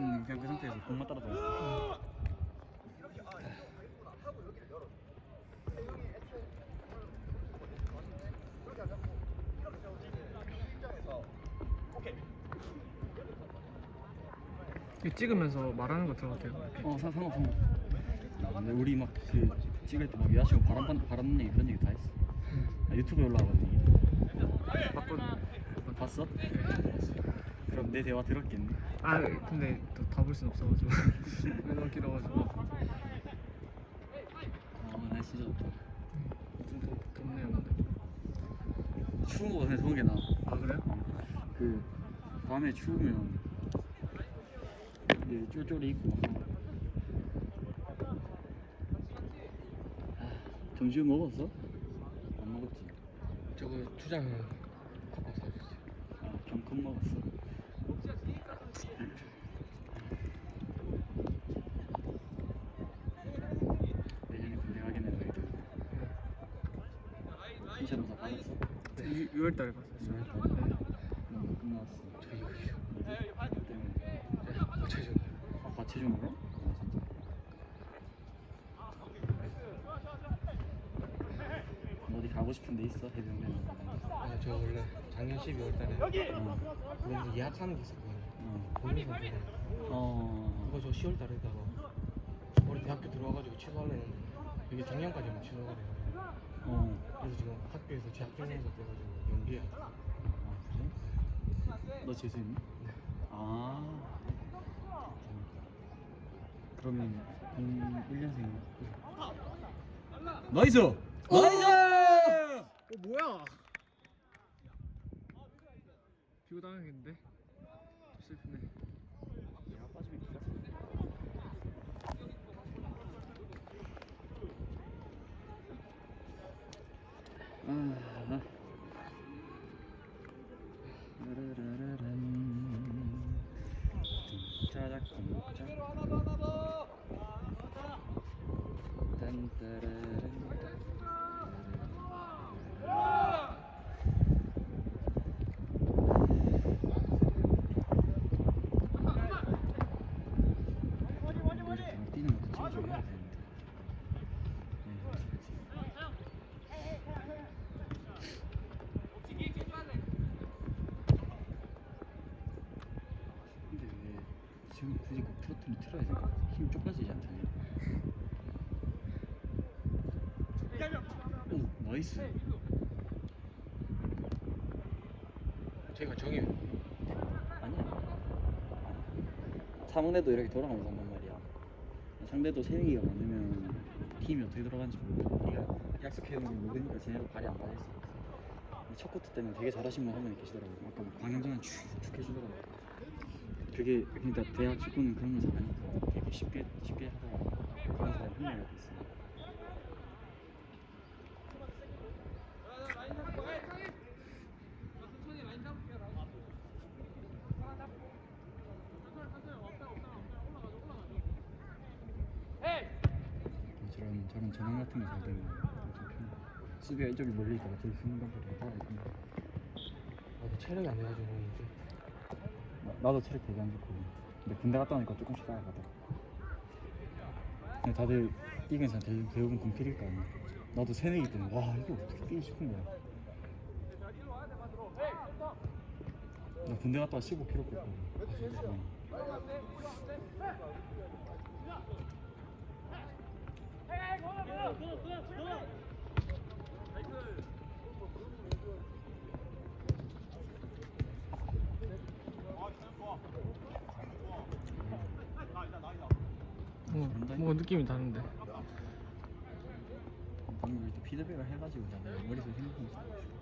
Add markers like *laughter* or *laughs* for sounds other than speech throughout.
음 그냥 그 상태에서 공만 따라다. 이거 찍으면서 말하는 거? 이렇게. 어 상- 상관없어. 근데 우리 막 그 찍을 때 막 여자친구 바람 반- 바람 얘기 그런 얘기 다 했어. 아, 유튜브에 올라가거든. 봤거든요. 봤어? 그럼 내 대화 들었겠네. 아 근데 또 다볼 순 없어가지고 *laughs* 너무 길어가지고 아, 나 진짜 좋다. 좀 더, 덥네요 근데 추운 거보다 더운 게 나아. 아 그래요? 그 밤에 추우면 이제 쫄쫄이 입고. 아, 점심 먹었어? 안 먹었지. 저거 주장 컵밥 사줬어요 아, 경큼 먹었어. 내년에 군대 가겠네 너희들. 신청서 받았어? 6, 월달에 봤어요 네. 응, 끝났어. 때문에. 맞춰줘 아, 먹어? 너 어디 가고 싶은 데 있어? 해병대 아, 저 원래 작년 12월달에 어. 거기서 예약하는 게 있었거든요 어. 어. 그거 저 10월달에 했다가 올해 대학교 들어와가지고 취소하려 했는데 이게 작년까지만 취소가 돼가지고 어. 그래서 지금 학교에서 재학 경영서 돼가지고 연기해야 돼 아, 그래? 너 재수했니? 아. 그러면 01년생이야? 나이스! 나이스! 어 뭐야 비고 당하겠는데 좀 슬프네 야, 빠지면 기가 아. 라라라란. 짜작kum짜. 딴따라란. 근데 이렇게 막 뛰는 것도 찍어줘야 되는데. 네, 근데 왜 지금 굳이 꼭 트로트를 틀어야 될까? 힘 좁아지지 않다니? 오, 나이스. 저희가 정해요 아니야. 상대도 이렇게 돌아가면서. 상대도 세 명이가 많으면 팀이 어떻게 돌아가는지 모르고 우리가 약속해놓은 걸 모르니까 쟤네도 발이 안 받을 수 있어. 첫 코트 때는 되게 잘하신 분 한 분 계시더라고. 아까 막 광영전환 쭉쭉 해주더라고. 그게 그러니까 대학 축구는 그런 거 잘하니까 되게 쉽게 쉽게 하더라고. 그런 사람이 한 명이라도 있어. 저 거잘 되면 좀 편해. 수비가 이쪽이 멀리 있다가 저기 숨는 것보다 따라 있구나. 나도 체력이 안 돼가지고 이제. 나- 나도 체력 되게 안 좋고. 근데 군대 갔다 오니까 조금씩 따라가더라. 근데 다들 뛰는 사람 대- 대부분 군필일 거 아니야. 나도 새내기 때는 와 이거 어떻게 뛰기 싶은 거야? 나 군대 갔다 와 15kg 뺐거든 뭔가 느낌이 다른데. 방금 피드백을 해가지고 내가 머릿속에 생각한 거 너그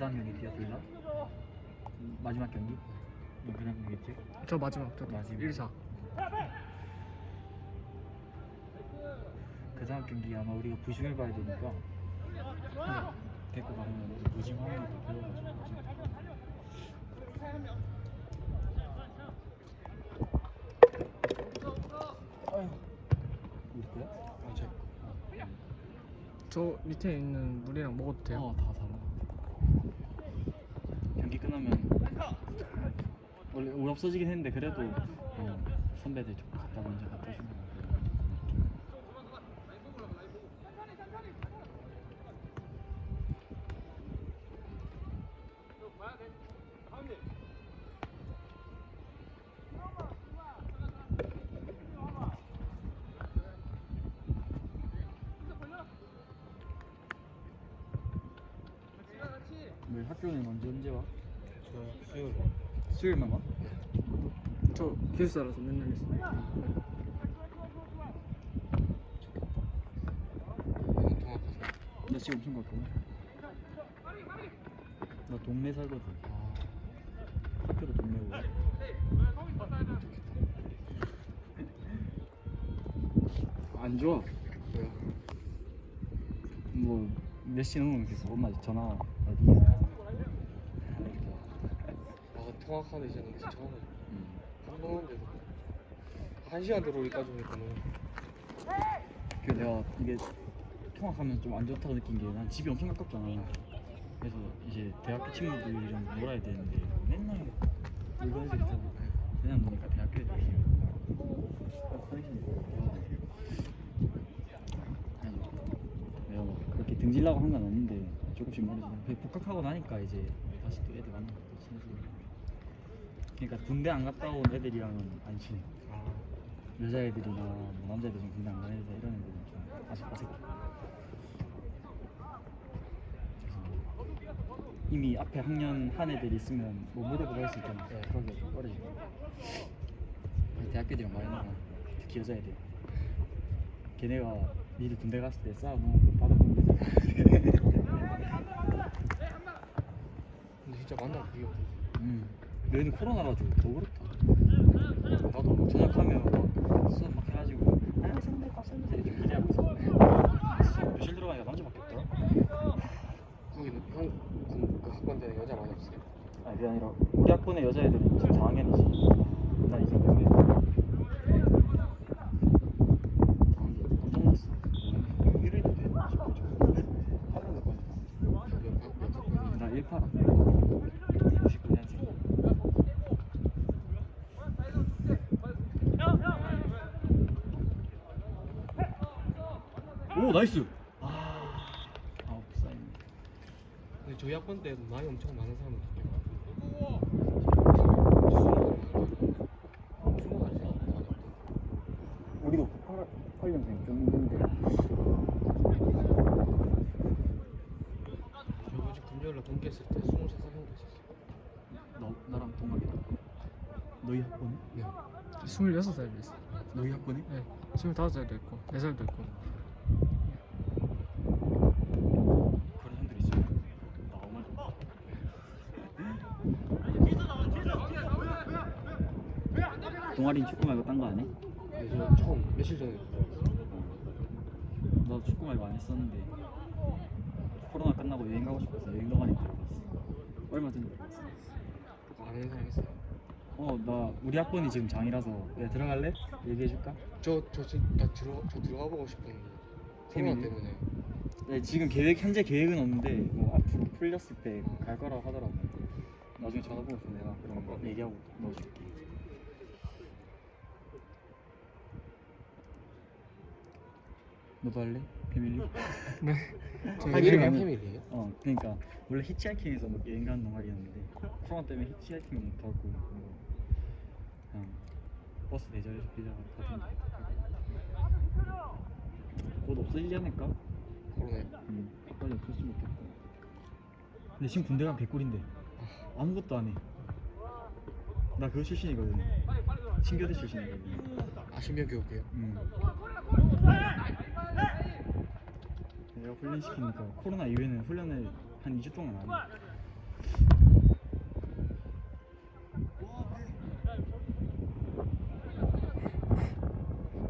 다음 경기 뛰었을라? 마지막 경기? 뭐 그다음 경기지? 저 마지막 저 마지막. 1사 그 다음 경기 아마 우리가 부심을 봐야 되니까 데리고 가면 부심 하나 배워가지고 우리 거야? 아제 저 밑에 있는 물이랑 먹어도 돼요? 어다 끝나면 원래 우리 없어지긴 했는데 그래도 어, 선배들 먼저 갖다 주는 거. 뭐 학교는 언제 언제 와? 저 수요일 수요일만 와? 저 기숙사라서 맨날 있어요. 통학하서 나 지금 엄청 가까워. 나 동네 살거든. 아 학교도 동네고. 안 좋아. 왜요? 뭐몇 시 넘으면 계속 엄마 전화 어디야? 아 통학하는 이제 너무 귀찮아요 음. 한번 하는데도 한 시간 들어오기까지 오니까는 그 내가 이게 통학하면 좀 안 좋다고 느낀 게 난 집이 엄청 가깝잖아. 그래서 이제 대학교 친구들이랑 놀아야 되는데 맨날 물건 애들 있잖아. 그냥 노니까 대학교 애들이 싫어. 컨디션이 내가 뭐 그렇게 등질라고 한 건 아닌데 조금씩 모르지만 그게 복학하고 나니까 이제 다시 또 애들 친해지고 그러니까 군대 안 갔다 온 애들이랑은 안 친해. 아. 여자애들이나 뭐 남자애들 좀 군대 안 가는 애들 이런 애들은 좀 아직 어색해. 그래서 이미 앞에 학년 한 애들 있으면 뭐 물어보고 할수 있잖아. 네. 그러기가 좀 꺼려지고 대학교 애들이랑 많이 놀아 특히 여자애들. 걔네가 니들 군대 갔을 때 싸우고 받아보면 되잖아 근데 진짜 만나 그게 없어 음. 얘는 코로나가지고 더 그렇다. 나도 저녁하면 막 수업 막 해가지고 아 선배 밥 선배 이렇게 기대하고. 수업 교실 들어가니까 남자밖에 없더라. 거기는 형그 학번대는 여자 많이 없어요 아니 그게 아니라 우리 학번의 여자애들은 지금 4학년이지. 나 이제 몇 깜짝 놀랐어. 이래도 돼? 싶어 저. 하루 몇 번이야? 몇 학번 나 18학 99년생 오 나이스 아살 근데 저희 학번 때 나이 엄청 많은 사람은 우리도 8, 8년생 좀 있는데 저 어제 금요일날 동기 했을 때 23살 형도 있었어요 너 나랑 동갑이다 너희 학번에? 네 26살도 있어. 너희 학번에? 네. 25살도 있고, 4살도 있고. 그런 형들이 있어요 나 엄마 좀 동아리 축구 말고 딴 거 안 해? 근데 저 처음 며칠 전에 들어왔어요 나 축구 말고 안 했었는데 코로나 끝나고 여행 가고 싶어서 여행 동아리 들어갔어 얼마 전에 들어갔어 하는 사람 있어요 어 나 우리 학번이 지금 장이라서 야 들어갈래? 얘기해줄까? 저저 진짜 들어 저 들어가 보고 싶은데 코로나? 때문에 네, 지금 계획 현재 계획은 없는데 뭐 앞으로 풀렸을 때 갈 거라고 하더라고 나중에 전화 보고서 내가 그런 거 얘기하고 넣어줄게 너도 할래? 패밀리? 네. 아, 이름이 가면- 패밀리예요? 어 그러니까 원래 히치하이킹에서 뭐 여행 가는 동아리였는데 코로나 때문에 히치하이킹 못 하고 뭐 그냥 버스 내절에서 빌려가 가던데 곧 없어지지 않을까? 코로나에 음, 빨리 없었으면 좋겠다 근데 지금 군대 가면 개꿀인데 아무것도 안해나 그거 출신이거든 신교대 출신이거든 아 신병 교육이요? 음. 내가 훈련 시키니까 코로나 이후에는 훈련을 한 2주 동안 안 해.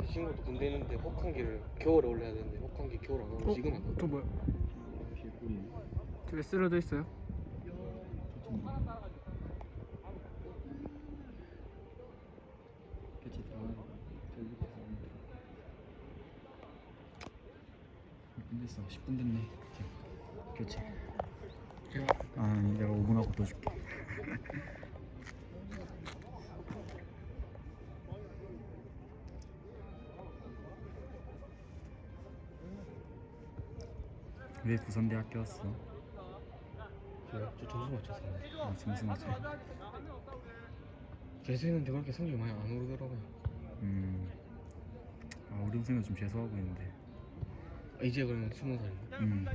제 친구도 군대 있는데 혹한기를 겨울에 올려야 되는데 혹한기 겨울 안 오고 어? 지금 안 오고 저 뭐야? 개꿀이네. 저게 쓰러져 있어요? 좀 교체 들어가야 돼. 저기 밑에서 오면 돼. 분 됐어. 10분 됐네. 교체. 아니 내가 5분 하고 더 줄게. *laughs* 왜 부산대학교 왔어? 저, 저 점수 맞췄어요. 아 점수 맞춰. 재수했는데 그렇게 성적이 많이 안 오르더라고요. 음. 아 우리 동생은 좀 재수하고 있는데. 아, 이제 그러면 스무 살인데. 음.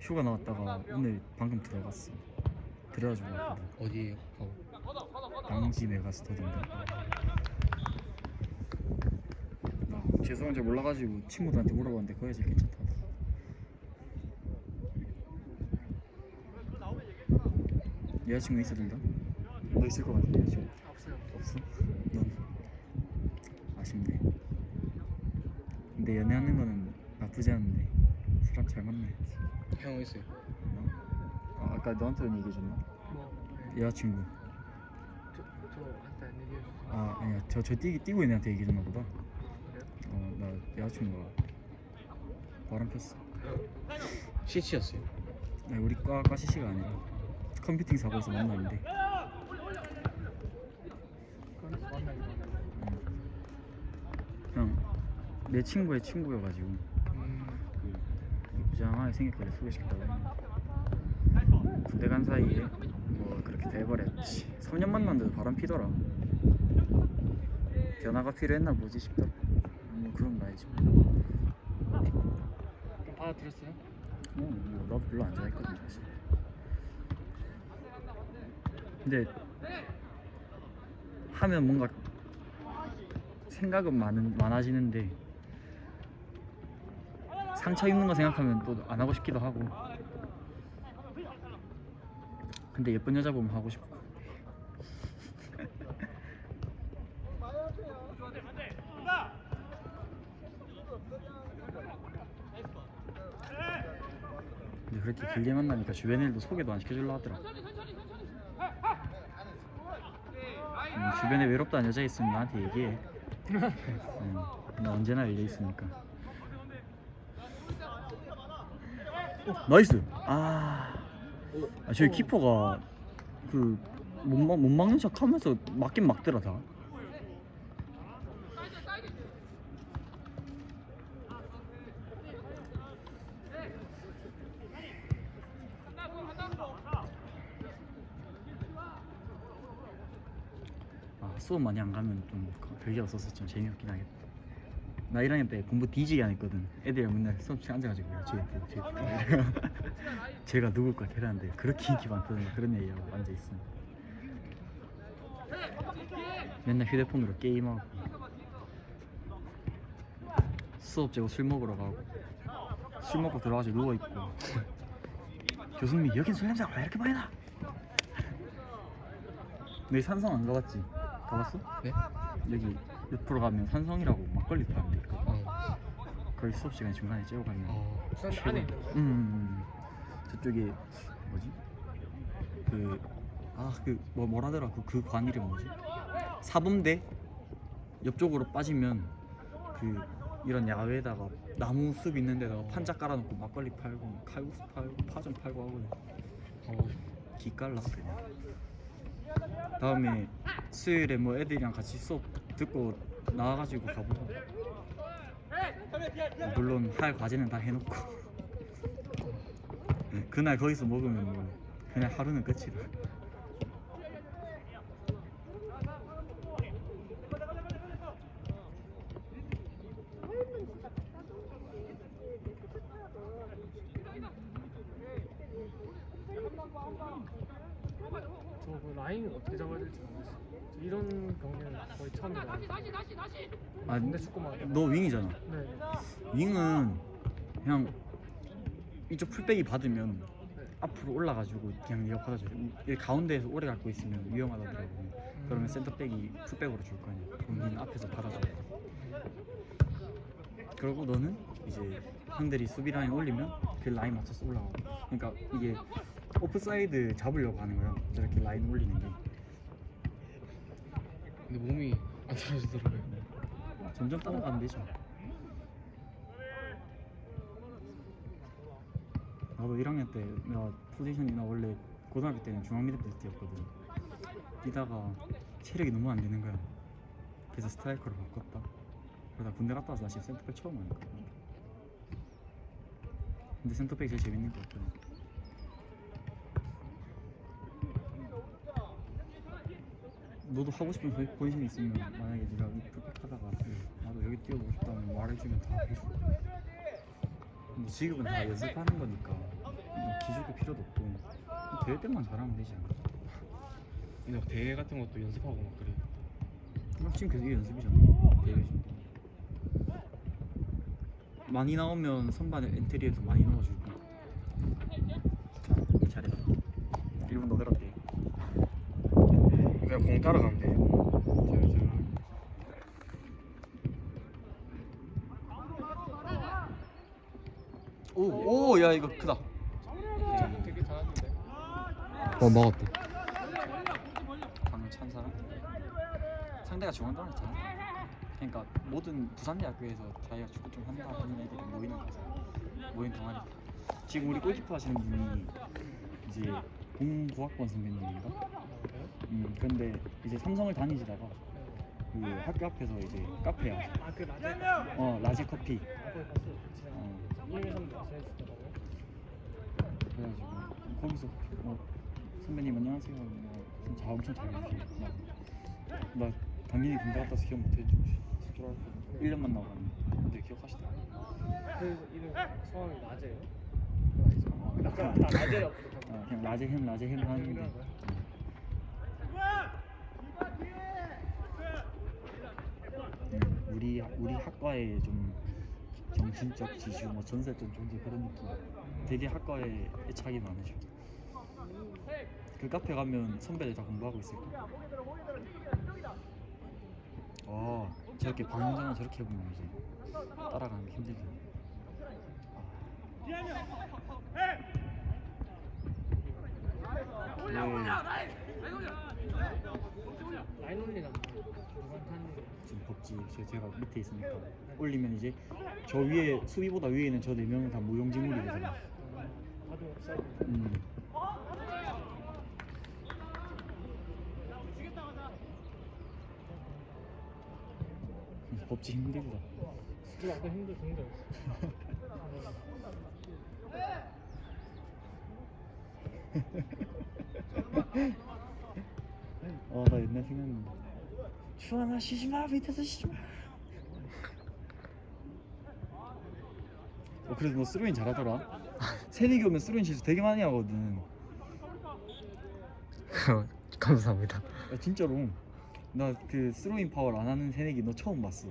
휴가 나왔다가 오늘 방금 들어갔어 들어가지고 왔거든 어디에 가고? 양지 메가스터디인가 나 죄송한 줄 몰라가지고 친구들한테 물어봤는데 그거 제일 괜찮다고 여자친구 있어야 된다? 너 있을 것 같은데 여자친구 없어요. 없어? 넌 아쉽네 근데 연애하는 거는 사람 잘 만나야지 형 있어요. 아, 아까 너한테 얘기해줬나? 뭐 네. 여자친구 저 저한테 안 얘기해 주세요. 아 아니야 저저 뛰기 뛰고 있는 애한테 얘기해줬나 보다 그래요? 어나 여자친구가 바람 폈어 시치였어요. 아니, 우리 과 과시시가 아니라 컴퓨팅 사고에서 만났는데 그래서 만나기로 하네요. 그냥 내 친구의 친구여가지고 부장하게 생겼길래 소개시켰다고. 군대 간 사이에 뭐 그렇게 돼버렸지. 3년 만났는데도 바람 피더라. 변화가 필요했나 보지 싶더라 뭐 그런 말이지. 좀 받아들였어요? 어, 뭐 나도 별로 안 좋아했거든 사실. 근데 하면 뭔가 생각은 많은 많아지는데 상처 입는 거 생각하면 또 안 하고 싶기도 하고. 근데 예쁜 여자 보면 하고 싶고. 근데 그렇게 길게 만나니까 주변 애들도 소개도 안 시켜줄라 하더라. 음, 주변에 외롭다는 여자 있으면 나한테 얘기해. *laughs* 음, 나 언제나 열려 있으니까. 나이스. 아, 아 저기 키퍼가 그못 못 막는 척 하면서 맞긴 막더라 다. 아, 수업 많이 안 가면 좀 별게 없어서 좀 재미없긴 하겠다. 나 1학년 때 공부 뒤지게 안 했거든. 애들이랑 맨날 수업실에 앉아가지고 야, 쟤 예쁘고 쟤 예쁘고 *laughs* 제가 누굴 걸 대라는데 그렇게 인기 많다는 그런 얘기하고 앉아 있어. 맨날 휴대폰으로 게임하고 수업 제고 술 먹으러 가고 술 먹고 들어가서 누워 있고 *laughs* 교수님이 여긴 술 냄새가 왜 이렇게 많이 나? *laughs* 너 산성 안 가봤지? 가봤어? 네? 여기 옆으로 가면 산성이라고 막걸리 파는 데 있거든 어, 거기 수업 시간 중간에 째고 가면 어, 부산 안에 있는 거. 음, 음, 음. 저쪽에 뭐지? 그아그뭐 뭐라더라 그그관 이름 뭐지? 사범대 옆쪽으로 빠지면 그 이런 야외에다가 나무 숲 있는 데다가 판자 깔아놓고 막걸리 팔고 칼국수 팔고 파전 팔고 하거든. 가고 기깔나 그냥. 다음에 수요일에 뭐 애들이랑 같이 수업 듣고 나와가지고 가보자. 물론 할 과제는 다 해놓고 그날 거기서 먹으면 뭐 그냥 하루는 끝이다. 저그 라인을 어떻게 잡아야 될지 모르겠어요. 저 이런 경기는 거의 처음이라. 아, 근데 축구만. 너 윙이잖아. 네. 윙은 그냥 이쪽 풀백이 받으면 네. 앞으로 올라가지고 그냥 네가 받아줘. 이 가운데에서 오래 갖고 있으면 위험하다더라고. 그러면 센터백이 풀백으로 줄 거 아니야. 그럼 니는 앞에서 받아줘. 그리고 너는 이제 형들이 수비 라인 올리면 그 라인 맞춰서 올라가고. 그러니까 이게 오프사이드 잡으려고 하는 거야. 저렇게 라인 올리는 게. 근데 몸이 안 따라주더라고요. 점점 따라가면 되죠. 나도 1학년 때 내가 포지션이 나 원래 고등학교 때는 중앙 미드필더 뛰었거든. 뛰다가 체력이 너무 안 되는 거야. 그래서 스트라이커로 바꿨다. 그러다 군대 갔다 와서 다시 센터백 처음 하니까. 근데 센터백이 제일 재밌는 것 같거든. 너도 하고 싶은 포- 포지션이 있으면 만약에 네가 이 풀백 하다가 나도 여기 뛰어보고 싶다면 말해주면 다 해줘. 뭐 지금은 다 연습하는 거니까 뭐 기죽을 필요도 없고 대회 때만 잘하면 되지 않나? 근데 막 대회 같은 것도 연습하고 막 그래. 그럼 지금 계속 이게 연습이잖아. 대회 준비. 많이 나오면 선반에 엔트리에도 많이 넣어주고. 자, 잘해. 1분 더. 그냥 공 따라가면 돼. 오, 오, 야 이거 크다. 참 되게 잘하는데. 어 막았다. 방금 찬 사람? 상대가 중앙단을 잖아 그러니까 모든 부산대학교에서 자기가 축구 좀 한다 하는 애들이 모이는 거죠. 모인 동아리. 지금 우리 골키퍼 하시는 분이 이제 공부학번 선배님인가? 음, 근데 이제 삼성을 다니시다가 그 학교 앞에서 이제 카페 하셔. 아그 라제. 어, 라지 커피. 아 거기 갔어. 지난. 어, 이회성도 와서 해주더라고요. 그래가지고 거기서 뭐 선배님 안녕하세요. 뭐 진짜 엄청 잘해주시고 나, 나 당연히 군대 갔다 와서 기억 못 해주실 줄 알고 1년 만 나가면 근데 기억하시더라고. 그래서 이름 성함이? 어, 나 그냥 나 라제라고 어, 그냥 라제햄 라제햄 하는 데 음, 우리 우리 학과에 좀 정신적 지주 뭐 전설적 존재 그런 느낌. 되게 학과에 애착이 많으셔. 그 카페 가면 선배들 다 공부하고 있을 거야. 어 저렇게 방향전환 저렇게 해보면 이제 따라가는 게 힘들잖아. 네. 라인 거. 지금 법지 제- 제가 밑에 있으니까 올리면 이제 저 위에 수비보다 위에 있는 저 네 명은 다 무용지물이 되잖아. 음. *laughs* 그래서 법지 힘들다. 진짜 아까 힘들 힘들었어. 어, 나 옛날 생각난다. 추하나 쉬지 마 밑에서 쉬지 마. 어, 그래도 너 스로인 잘하더라. *laughs* 새내기 오면 스로인 실수 되게 많이 하거든. *laughs* 감사합니다. 야, 진짜로 나 그 스로인 파울 안 하는 새내기 너 처음 봤어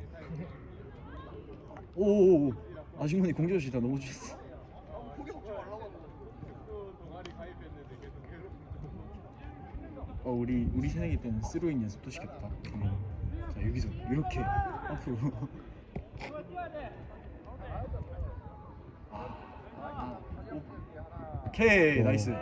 오오오 아주머니 너무 좋았어 어 우리 우리 새내기 때는 스로인 연습도 시켰다 가면. 자 여기서 이렇게 앞으로 아, *laughs* 아, 오. 오케이 오. 나이스